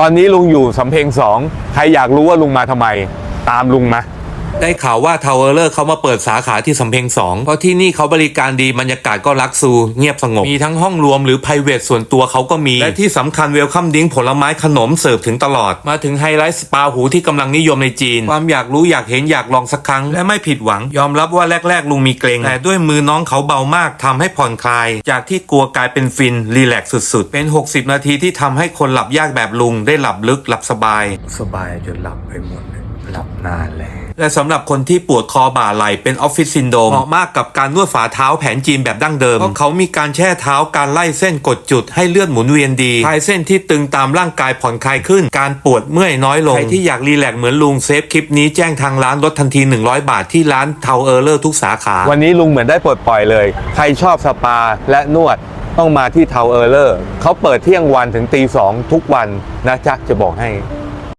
ตอนนี้ลุงอยู่สำเพ็งสองใครอยากรู้ว่าลุงมาทำไม ตามลุงมา ได้ข่าวว่าทาวเวอร์เขามาเปิดสาขาที่สำเพ็งสองเพราะที่นี่เขาบริการดีบรรยากาศก็รักซู เงียบสงบ มีทั้งห้องรวมหรือ p r i v a t ส่วนตัวเขาก็มี และที่สำคัญเวลคัมดิ้งผลไม้ขนมเสิร์ฟถึงตลอด มาถึงไฮไลท์สปาหูที่กำลังนิยมในจีน ความอยากรู้อยากเห็นอยากลองสักครั้ง และไม่ผิดหวัง ยอมรับว่าแรก ๆ ลุงมีเกรงแต่ด้วยมือน้องเขาเบามากทำให้ผ่อนคลาย จากที่กลัวกลายเป็นฟินรีแลกซ์สุดๆ เป็น 60 นาทีที่ทำให้คนหลับยากแบบลุงได้หลับลึกหลับสบาย สบายจนหลับไปหมดเลยหลับนานแล้วและสำหรับคนที่ปวดคอบ่าไหล่เป็นออฟฟิศซินโดรมเหมาะมากกับการนวดฝ่าเท้าแผนจีนแบบดั้งเดิม เพราะเขามีการแช่เท้าการไล่เส้นกดจุดให้เลือดหมุนเวียนดีคลายเส้นที่ตึงตามร่างกายผ่อนคลายขึ้น การปวดเมื่อยน้อยลง ใครที่อยากรีแลกซ์เหมือนลุงเซฟคลิปนี้แจ้งทางร้านลดทันที 100 บาทที่ร้านเทาเออร์เลอร์ทุกสาขา วันนี้ลุงเหมือนได้ปลดปล่อยเลย ใครชอบสปาและนวดต้องมาที่เทาเออร์เลอร์เขาเปิดเที่ยงวันถึงตีสองทุกวันนะจ๊ะจะบอกให้